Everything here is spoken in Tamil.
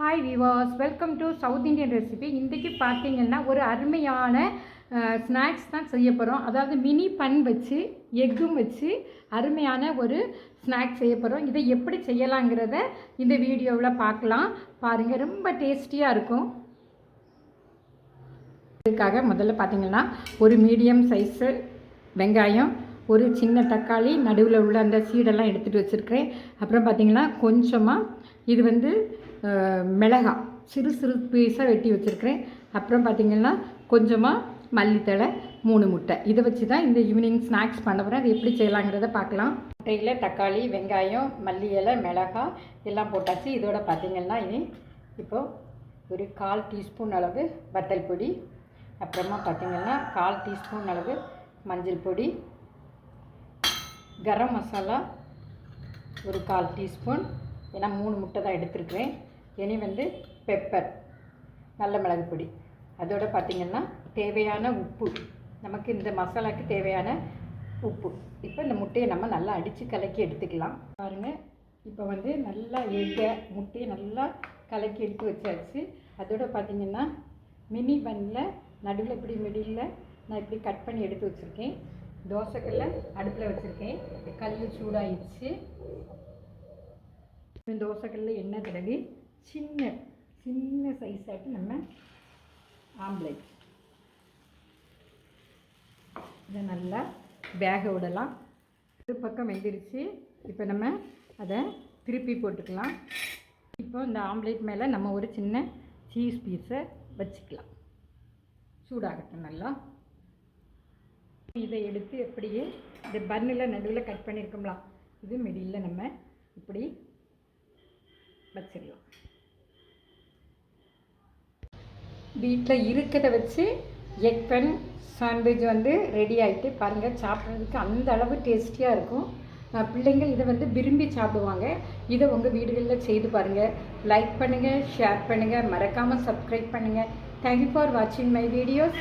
Hi Vilas welcome to South Indian recipe இன்றைக்கி பார்த்தீங்கன்னா ஒரு அருமையான ஸ்நாக்ஸ் தான் செய்ய போகிறோம் அதாவது மினி பன் வச்சு எக்கும் வச்சு அருமையான ஒரு ஸ்நாக்ஸ் செய்ய போகிறோம் இதை எப்படி செய்யலாங்கிறத இந்த வீடியோவில் பார்க்கலாம். பாருங்கள் ரொம்ப டேஸ்டியாக இருக்கும். இதுக்காக முதல்ல பார்த்தீங்கன்னா ஒரு மீடியம் சைஸு வெங்காயம் ஒரு சின்ன தக்காளி நடுவில் உள்ள அந்த சீடெல்லாம் எடுத்துகிட்டு வச்சுருக்கிறேன். அப்புறம் பார்த்தீங்கன்னா கொஞ்சமாக இது வந்து மிளகாய் சிறு சிறு பீஸாக வெட்டி வச்சுருக்கிறேன். அப்புறம் பார்த்திங்கன்னா கொஞ்சமாக மல்லித்தழை மூணு முட்டை. இதை வச்சு தான் இந்த ஈவினிங் ஸ்நாக்ஸ் பண்ண போகிறேன் அது எப்படி செய்யலாங்கிறத பார்க்கலாம் முட்டையில் தக்காளி வெங்காயம் மல்லி இலை மிளகாய் எல்லாம் போட்டாச்சு. இதோட பார்த்திங்கன்னா இனி இப்போது ஒரு கால் டீஸ்பூன் அளவு வத்தல் பொடி. அப்புறமா பார்த்திங்கன்னா கால் டீஸ்பூன் அளவு மஞ்சள் பொடி. கரம் மசாலா ஒரு கால் டீஸ்பூன். ஏன்னா மூணு முட்டை தான் எடுத்துருக்குறேன். இனி வந்து பெப்பர் நல்ல மிளகு பொடி. அதோட பார்த்திங்கன்னா தேவையான உப்பு. நமக்கு இந்த மசாலாக்கு தேவையான உப்பு. இப்போ இந்த முட்டையை நம்ம நல்லா அடித்து கலக்கி எடுத்துக்கலாம். பாருங்கள் இப்போ வந்து நல்லா எக்கை முட்டையை நல்லா கலக்கி எடுத்து வச்சாச்சு. அதோட பார்த்திங்கன்னா மினி பன்னில் நடுவில் இப்படி மிடியில் நான் இப்படி கட் பண்ணி எடுத்து வச்சுருக்கேன். தோசைக்கல்ல அடுப்பில் வச்சுருக்கேன். கல் சூடாயிடுச்சு. தோசைக்கல்ல எண்ணெய் தடவி சின்ன சின்ன சைஸ் ஆகிட்டு நம்ம ஆம்லேட் இதை நல்லா வேக விடலாம். ஒரு பக்கம் வெந்துருச்சு. இப்போ நம்ம அதை திருப்பி போட்டுக்கலாம். இப்போ இந்த ஆம்லேட் மேலே நம்ம ஒரு சின்ன சீஸ் பீஸை வச்சுக்கலாம். சூடாகட்டும் நல்லா. இதை எடுத்து எப்படியே இந்த பன்னில் நடுவில் கட் பண்ணியிருக்கோம்ல இது மிடியில் நம்ம இப்படி வச்சிடலாம். வீட்டில் இருக்கிறத வச்சு எக் பன் சாண்ட்விச் வந்து ரெடி ஆகிட்டு பாருங்கள் சாப்பிட்றதுக்கு அந்த அளவு டேஸ்டியாக இருக்கும். பிள்ளைங்கள் இதை வந்து விரும்பி சாப்பிடுவாங்க. இதை உங்கள் வீடுகளில் செய்து பாருங்கள் லைக் பண்ணுங்கள் ஷேர் பண்ணுங்கள் மறக்காமல் சப்ஸ்கிரைப் பண்ணுங்கள் தேங்க்யூ ஃபார் வாட்சிங் மை வீடியோஸ்